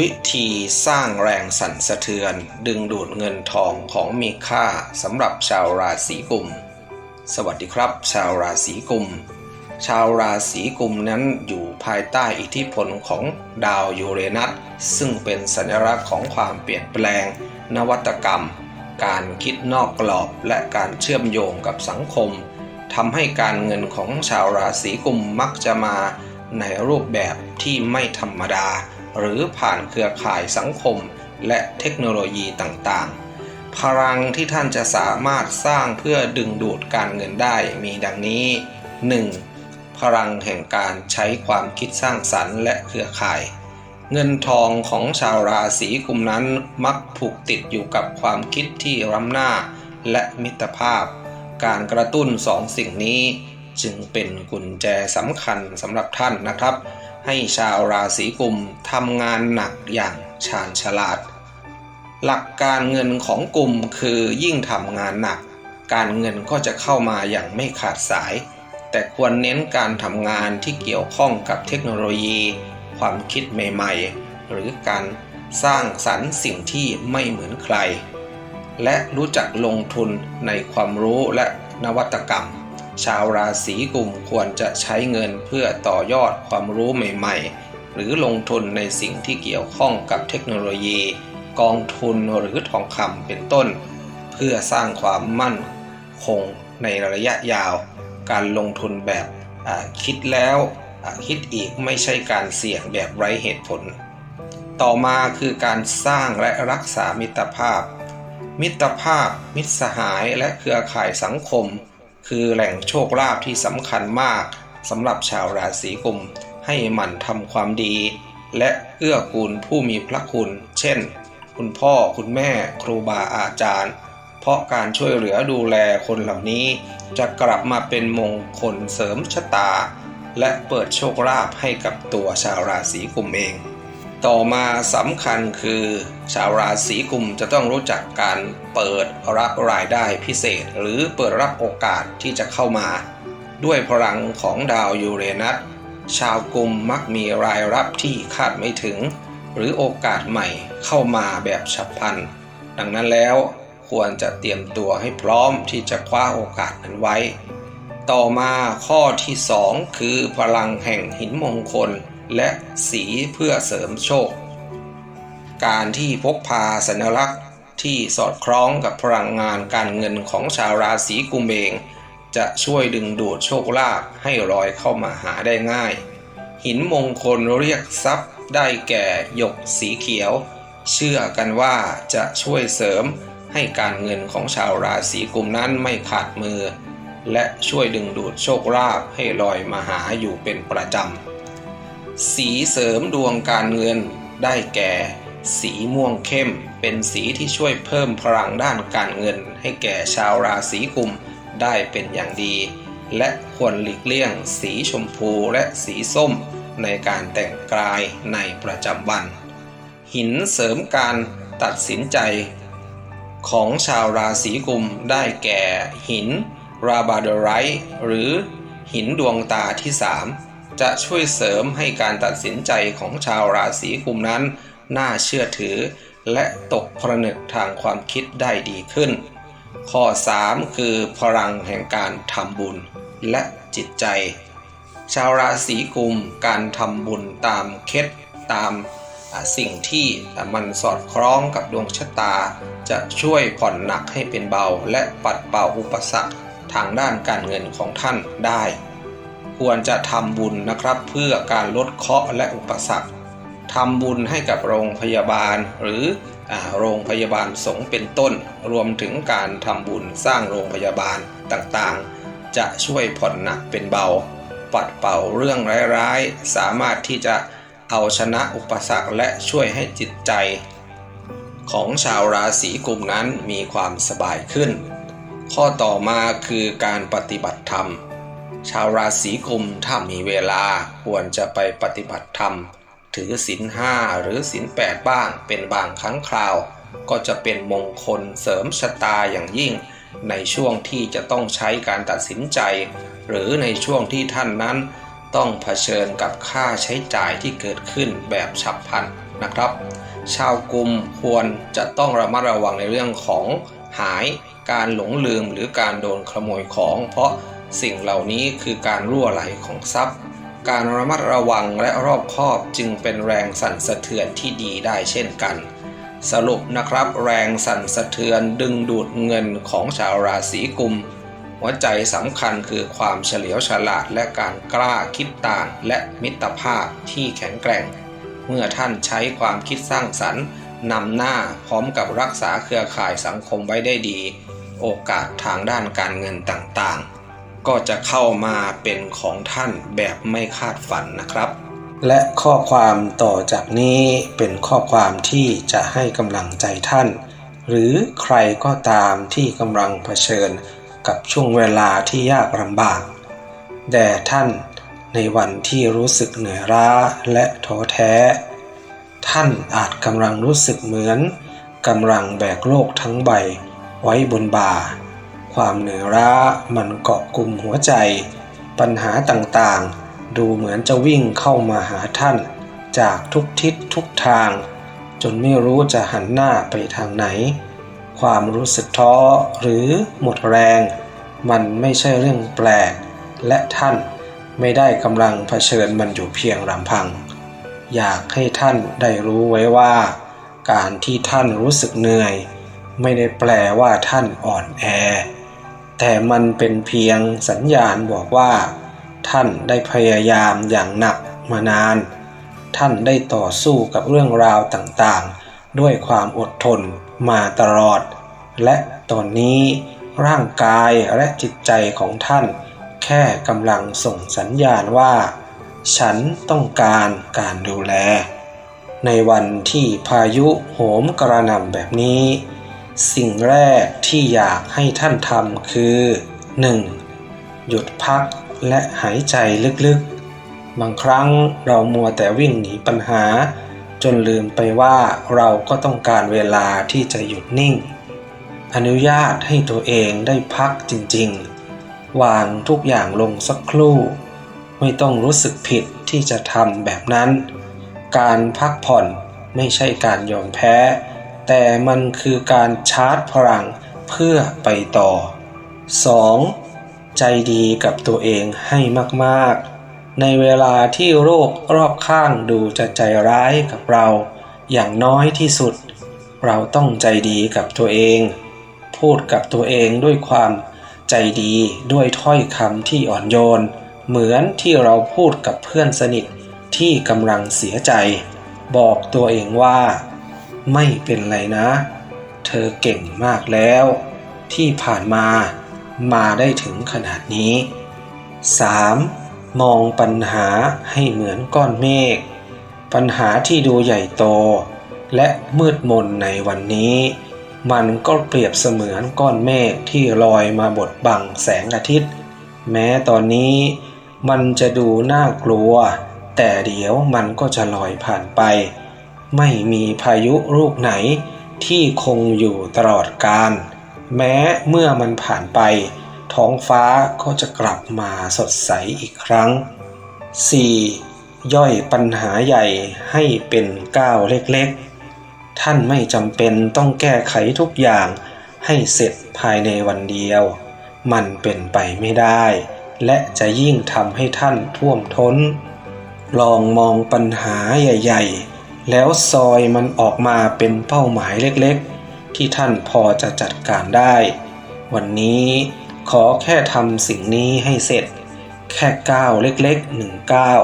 วิธีสร้างแรงสั่นสะเทือน ดึงดูดเงินทองของมีค่าสำหรับชาวราศีกุม สวัสดีครับ ชาวราศีกุม ชาวราศีกุมนั้นอยู่ภายใต้อิทธิพลของดาวยูเรนัสซึ่งเป็นสัญลักษณ์ของความเปลี่ยนแปลง นวัตกรรม การคิดนอกกรอบและการเชื่อมโยงกับสังคมทำให้การเงินของชาวราศีกุมมักจะมาในรูปแบบที่ไม่ธรรมดา หรือผ่านเครือข่ายสังคมและเทคโนโลยีต่างๆ พลังที่ท่านจะสามารถสร้างเพื่อดึงดูดการเงินได้มีดังนี้ 1. พลังแห่งการใช้ความคิดสร้างสรรค์และเครือข่าย เงินทองของชาวราศีกุมนั้นมักผูกติดอยู่กับความคิดที่ล้ำหน้าและมิตรภาพ การกระตุ้นสองสิ่งนี้จึงเป็นกุญแจสำคัญสำหรับท่านนะครับ ให้ชาวราศีกุมทำงานหนักอย่างชาญฉลาด หลักการเงินของกลุ่มคือยิ่งทำงานหนัก การเงินก็จะเข้ามาอย่างไม่ขาดสาย แต่ควรเน้นการทำงานที่เกี่ยวข้องกับเทคโนโลยี ความคิดใหม่ๆ หรือการสร้างสรรค์สิ่งที่ไม่เหมือนใคร และรู้จักลงทุนในความรู้และนวัตกรรม ชาวราศีกุมควรจะใช้เงินเพื่อต่อยอดความรู้ใหม่ๆ หรือลงทุนในสิ่งที่เกี่ยวข้องกับเทคโนโลยี กองทุนหรือทองคำเป็นต้น เพื่อสร้างความมั่นคงในระยะยาว การลงทุนแบบคิดแล้วคิดอีกไม่ใช่การเสี่ยงแบบไร้เหตุผล ต่อมาคือการสร้างและรักษามิตรภาพ มิตรภาพ มิตรสหายและเครือข่ายสังคม คือแหล่งโชคลาภที่สำคัญมากสำหรับชาวราศีกุม ให้หมั่นทำความดี และเอื้อกูลผู้มีพระคุณ เช่น คุณพ่อคุณแม่ครูบาอาจารย์ เพราะการช่วยเหลือดูแลคนเหล่านี้ จะกลับมาเป็นมงคลเสริมชะตา และเปิดโชคลาภให้กับตัวชาวราศีกุมเอง ต่อมาสำคัญคือ ชาวราศีกุมจะต้องรู้จักการเปิดรับรายได้พิเศษ หรือเปิดรับโอกาสที่จะเข้ามา ด้วยพลังของดาวยูเรนัสชาวกุมมักมีรายรับที่คาดไม่ถึง หรือโอกาสใหม่เข้ามาแบบฉับพลัน ดังนั้นแล้วควรจะเตรียมตัวให้พร้อมที่จะคว้าโอกาสนั้นไว้ ต่อมาข้อที่ 2 คือพลังแห่งหินมงคล และสีเพื่อเสริมโชค การที่พกพาสัญลักษณ์ที่สอดคล้องกับพลังงานการเงินของชาวราศีกุมเองจะช่วยดึงดูดโชคลาภให้ลอยเข้ามาหาได้ง่าย หินมงคลเรียกทรัพย์ได้แก่หยกสีเขียว เชื่อกันว่าจะช่วยเสริมให้การเงินของชาวราศีกุมนั้นไม่ขาดมือ และช่วยดึงดูดโชคลาภให้ลอยมาหาอยู่เป็นประจำ สีเสริมดวงการเงินได้แก่ สีม่วงเข้ม เป็นสีที่ช่วยเพิ่มพลังด้านการเงิน ให้แก่ชาวราศีกุมได้เป็นอย่างดี และควรหลีกเลี่ยง สีชมพูและสีส้ม ในการแต่งกายในประจำวัน หินเสริมการตัดสินใจ ของชาวราศีกุมได้แก่หินราบาโดไรหรือหินดวงตาที่3 จะช่วยเสริมให้การตัดสินใจของชาวราศีกุมนั้น น่าเชื่อถือ และตกผนึกทางความคิดได้ดีขึ้น ข้อ 3 คือพลังแห่งการทำบุญและจิตใจ ชาวราศีกุมการทำบุญตามเคล็ดตามสิ่งที่มันสอดคล้องกับดวงชะตา จะช่วยผ่อนหนักให้เป็นเบา และปัดเป่าอุปสรรคทางด้านการเงินของท่านได้ ควรจะทำบุญนะครับเพื่อการลดเคราะห์และอุปสรรคทำบุญให้กับโรงพยาบาลหรืออโรงพยาบาลสงฆ์เป็นต้น รวมถึงการทำบุญสร้างโรงพยาบาลต่างๆ จะช่วยผ่อนหนักเป็นเบา ปัดเป่าเรื่องร้ายๆ สามารถที่จะเอาชนะอุปสรรคและช่วยให้จิตใจ ของชาวราศีกุมนั้นมีความสบายขึ้น ข้อต่อมาคือการปฏิบัติธรรม ชาวราศีกุมถ้ามีเวลาควรจะไปปฏิบัติธรรม ถือศีลห้าหรือศีลแปดบ้างเป็นบางครั้งคราว ก็จะเป็นมงคลเสริมชะตาอย่างยิ่ง ในช่วงที่จะต้องใช้การตัดสินใจ หรือในช่วงที่ท่านนั้น ต้องเผชิญกับค่าใช้จ่ายที่เกิดขึ้นแบบฉับพลันนะครับ ชาวกลุ่มควรจะต้องระมัดระวังในเรื่องของหายการหลงลืมหรือการโดนขโมยของ เพราะ สิ่งเหล่านี้คือการรั่วไหลของทรัพย์ การระมัดระวังและรอบคอบจึงเป็นแรงสั่นสะเทือนที่ดีได้เช่นกัน สรุปนะครับแรงสั่นสะเทือนดึงดูดเงินของชาวราศีกุม หัวใจสำคัญคือความเฉลียวฉลาดและการกล้าคิดต่างและมิตรภาพที่แข็งแกร่ง เมื่อท่านใช้ความคิดสร้างสรรค์นำหน้าพร้อมกับรักษาเครือข่ายสังคมไว้ได้ดี โอกาสทางด้านการเงินต่างๆ ก็จะเข้ามาเป็นของท่านแบบไม่คาดฝันนะครับ และข้อความต่อจากนี้เป็นข้อความที่จะให้กำลังใจท่าน หรือใครก็ตามที่กำลังเผชิญกับช่วงเวลาที่ยากลำบากแด่ท่านในวันที่รู้สึกเหนื่อยล้าและท้อแท้ ท่านอาจกำลังรู้สึกเหมือนกำลังแบกโลกทั้งใบไว้บนบ่า ความเหนื่อยล้ามันเกาะกลุ่มหัวใจ ปัญหาต่างๆ ดูเหมือนจะวิ่งเข้ามาหาท่าน จากทุกทิศทุกทาง จนไม่รู้จะหันหน้าไปทางไหน ความรู้สึกท้อหรือหมดแรง มันไม่ใช่เรื่องแปลก และท่านไม่ได้กำลังเผชิญมันอยู่เพียงลำพัง อยากให้ท่านได้รู้ไว้ว่า การที่ท่านรู้สึกเหนื่อย ไม่ได้แปลว่าท่านอ่อนแอ แต่มันเป็นเพียงสัญญาณบอกว่า ท่านได้พยายามอย่างหนักมานาน ท่านได้ต่อสู้กับเรื่องราวต่างๆ ด้วยความอดทนมาตลอด และตอนนี้ร่างกายและจิตใจของท่าน แค่กำลังส่งสัญญาณว่า ฉันต้องการการดูแล ในวันที่พายุโหมกระหน่ำแบบนี้ สิ่งแรกที่อยากให้ท่านทำคือ 1. หยุดพักและหายใจลึกๆ บางครั้งเรามัวแต่วิ่งหนีปัญหา จนลืมไปว่าเราก็ต้องการเวลาที่จะหยุดนิ่ง อนุญาตให้ตัวเองได้พักจริงๆ วางทุกอย่างลงสักครู่ ไม่ต้องรู้สึกผิดที่จะทำแบบนั้น การพักผ่อนไม่ใช่การยอมแพ้ แต่มันคือการชาร์จพลังเพื่อไปต่อ 2. ใจดีกับตัวเองให้มากๆ ในเวลาที่โรครอบข้างดูจะใจร้ายกับเรา อย่างน้อยที่สุด เราต้องใจดีกับตัวเอง พูดกับตัวเองด้วยความใจดีด้วยถ้อยคำที่อ่อนโยน เหมือนที่เราพูดกับเพื่อนสนิทที่กำลังเสียใจ บอกตัวเองว่า ไม่เป็นไรนะ เธอเก่งมากแล้ว ที่ผ่านมามาได้ถึงขนาดนี้ 3. มองปัญหาให้เหมือนก้อนเมฆ ปัญหาที่ดูใหญ่โต และมืดมนในวันนี้ มันก็เปรียบเสมือนก้อนเมฆที่ลอยมาบดบังแสงอาทิตย์ แม้ตอนนี้มันจะดูน่ากลัว แต่เดี๋ยวมันก็จะลอยผ่านไป ไม่มีพายุลูกไหนที่คงอยู่ตลอดกาลแม้เมื่อมันผ่านไป ท้องฟ้าก็จะกลับมาสดใสอีกครั้ง 4. ย่อยปัญหาใหญ่ให้เป็นก้าวเล็กๆ ท่านไม่จำเป็นต้องแก้ไขทุกอย่างให้เสร็จภายในวันเดียว มันเป็นไปไม่ได้ และจะยิ่งทำให้ท่านท่วมท้น ลองมองปัญหาใหญ่ ๆ แล้วซอยมันออกมาเป็นเป้าหมายเล็กๆ ที่ท่านพอจะจัดการได้ วันนี้ขอแค่ทำสิ่งนี้ให้เสร็จ แค่ก้าวเล็กๆหนึ่งก้าว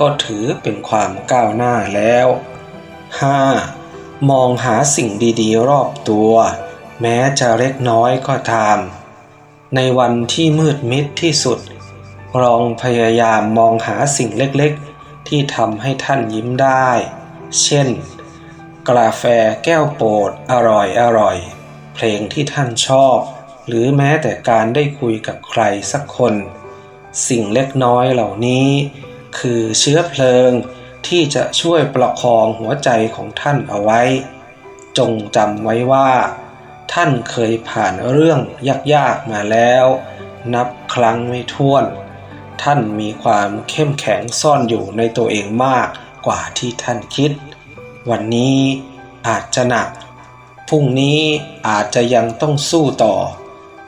ก็ถือเป็นความก้าวหน้าแล้ว 5. มองหาสิ่งดีๆ รอบตัว แม้จะเล็กน้อยก็ตาม ในวันที่มืดมิดที่สุด ลองพยายามมองหาสิ่งเล็กๆ ที่ทำให้ท่านยิ้มได้ เช่น กาแฟแก้วโปรดอร่อยอร่อย เพลงที่ท่านชอบ หรือแม้แต่การได้คุยกับใครสักคน สิ่งเล็กน้อยเหล่านี้ คือเชื้อเพลิงที่จะช่วยประคองหัวใจของท่านเอาไว้ จงจำไว้ว่า ท่านเคยผ่านเรื่องยากๆมาแล้ว นับครั้งไม่ถ้วน ท่านมีความเข้มแข็งซ่อนอยู่ในตัวเองมาก กว่าที่ท่านคิด วันนี้อาจจะหนัก พรุ่งนี้อาจจะยังต้องสู้ต่อ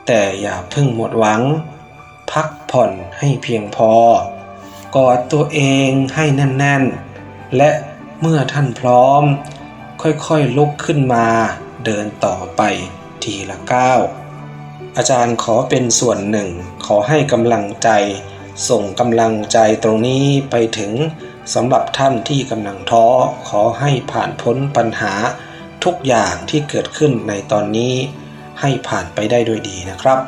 แต่อย่าเพิ่งหมดหวัง พักผ่อนให้เพียงพอกอดตัวเองให้แน่นๆ และเมื่อท่านพร้อม ค่อยๆลุกขึ้นมาเดินต่อไปทีละก้าวอาจารย์ขอเป็นส่วนหนึ่งขอให้กำลังใจ ส่งกำลังใจตรงนี้ไปถึงสำหรับท่านที่กำลังท้อขอให้ผ่านพ้นปัญหาทุกอย่างที่เกิดขึ้นในตอนนี้ให้ผ่านไปได้ด้วยดีนะครับ